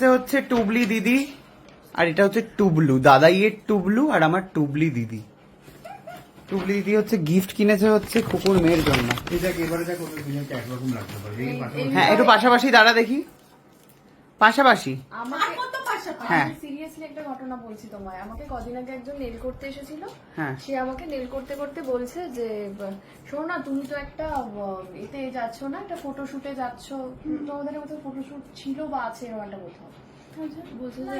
এসেছে হচ্ছে টুবলি দিদি আর এটা হচ্ছে টুবলু। দাদাইয়ের টুবলু আর আমার টুবলি দিদি। টুবলি দিদি হচ্ছে গিফট কিনেছে হচ্ছে কুকুর মেয়ের জন্য। হ্যাঁ একটু পাশাপাশি দাঁড়া দেখি। পাশাপাশি। আমাকে হ্যাঁ। সিরিয়াসলি একটা ঘটনা বলছি তোমায়। আমাকে কদিন আগে একজন নেল করতে এসেছিল। হ্যাঁ। সে আমাকে নেল করতে করতে বলছে যে শোনো না তুমি তো একটা এতে যাচ্ছ না একটা ফটোশুটে যাচ্ছ। তোমাদের কোথাও ফটোশুট ছিল বা আছে এরকম একটা কোথাও বলছে যে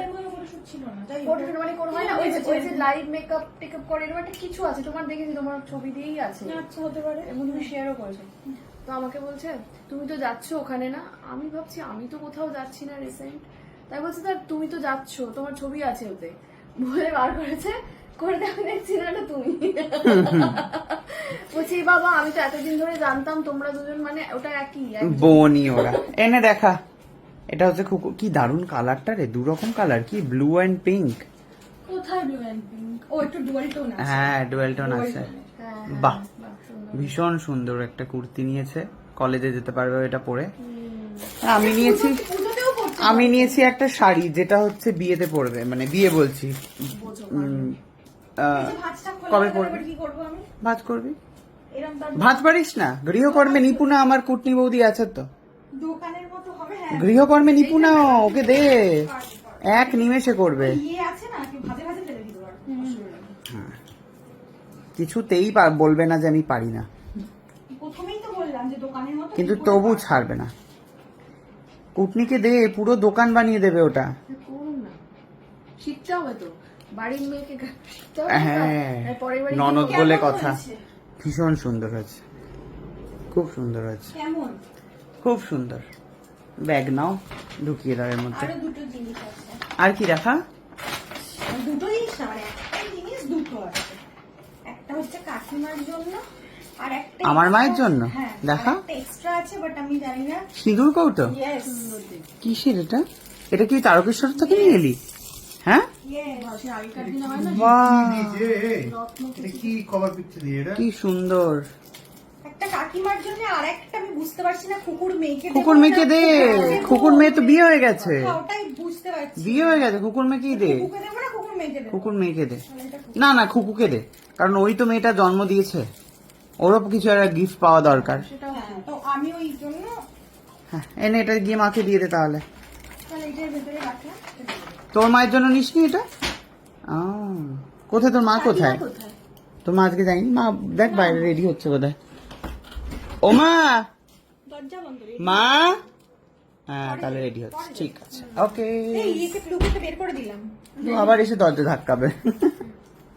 ফটোশুট মানে কোনো হয় না ওই যে ওই যে লাইভ মেকআপ টেকআপ করে এরকম একটা কিছু আছে। তোমার দেখেছি তোমার ছবি দিয়েই আছে। আচ্ছা হতে পারে। এবং তুমি শেয়ারও করেছ। তো আমাকে বলছে তুমি তো যাচ্ছ ওখানে না? আমি ভাবছি আমি তো কোথাও যাচ্ছি না রিসেন্ট তাই বলছে স্যার তুমি তো যাচ্ছ তোমার ছবি আছে ওতে। বলে বার করেছে করে দেখো দেখছি না এটা তুমি। বলছি বাবা আমি তো এতদিন ধরে জানতাম তোমরা দুজন মানে ওটা একই একই। বনি ওরা। এনে দেখা এটা হচ্ছে কুকুর কি দারুণ কালারটা রে দু রকম কালার কি ব্লু অ্যান্ড পিঙ্ক কোথায় ব্লু অ্যান্ড পিঙ্ক ও একটু ডুয়াল টোন আছে। হ্যাঁ ডুয়েল টোন আছে। হ্যাঁ, হ্যাঁ, বাহ ভীষণ সুন্দর একটা কুর্তি নিয়েছে। কলেজে যেতে পারবে এটা পরে। আমি নিয়েছি। আমি নিয়েছি একটা শাড়ি যেটা হচ্ছে বিয়েতে পরবে মানে বিয়ে বলছি। খোলা কবে আমি? ভাত করবি? ভাত পারিস না? গৃহকর্মে নিপুণা আমার কুটনি বৌদি আছে তো। দোকানের মতো হবে হ্যাঁ। গৃহকর্মে নিপুণা ওকে দে। এক নিমেষে করবে। ইয়ে আছে না কি ভাজে ভাজে ফেলে দিতে পারব অসুবিধা নেই। কিছুতেই বলবে না যে আমি পারি না। প্রথমেই তো বললাম যে দোকানের মতো কিন্তু তবু ছাড়বে না। কুটনিকে দে পুরো দোকান বানিয়ে দেবে ওটা। শিখতে হবে তো। বাড়ির মেয়েকে শিখতে হবে হ্যাঁ বাড়ি ননদ বলে কথা। ভীষণ সুন্দর হয়েছে। খুব সুন্দর হয়েছে। খুব সুন্দর। ব্যাগ নাও ঢুকিয়ে দাও এর মধ্যে। আরও কি রাখা? দুটো জিনিস না মানে একটা জিনিস দুটো আছে। একটা হচ্ছে কাকিমার জন্য আমার মায়ের জন্য? হ্যাঁ দেখা। এক্সট্রা আছে বাট আমি জানি না। সিঁদুর কৌটো? কিসের এটা? এটা কি তারকেশ্বর থেকে নিয়ে এলি? হ্যাঁ? হয় কি কভার পিকচার দিয়ে এটা? কি সুন্দর। একটা কাকিমার জন্য আর একটা আমি বুঝতে পারছি না কুকুর মেয়েকে দে। কুকুর মেয়ে তো বিয়ে হয়ে গেছে। হ্যাঁ, ওটাই বুঝতে পারছি। বিয়ে হয়ে গেছে কুকুর মেয়েকেই দে। কুকুর মেয়েকে দে। না না খুকুকে দে। কারণ ওই তো মেয়েটা জন্ম দিয়েছে। ওরও কিছু একটা গিফট পাওয়া দরকার। হ্যাঁ, তো আমি ওই জন্য হ্যাঁ এনে এটা গিয়ে মাকে দিয়ে দে তাহলে। তোর মায়ের জন্য নিসনি এটা? কোথায়? তোর মা কোথায়? তোর মা আজকে যায়নি? মা দেখ বাইরে রেডি হচ্ছে বোধহয়। ও মা! মা! হ্যাঁ তাহলে রেডি হচ্ছে। ঠিক আছে। ওকে আবার এসে দরজা ধাক্কাবে।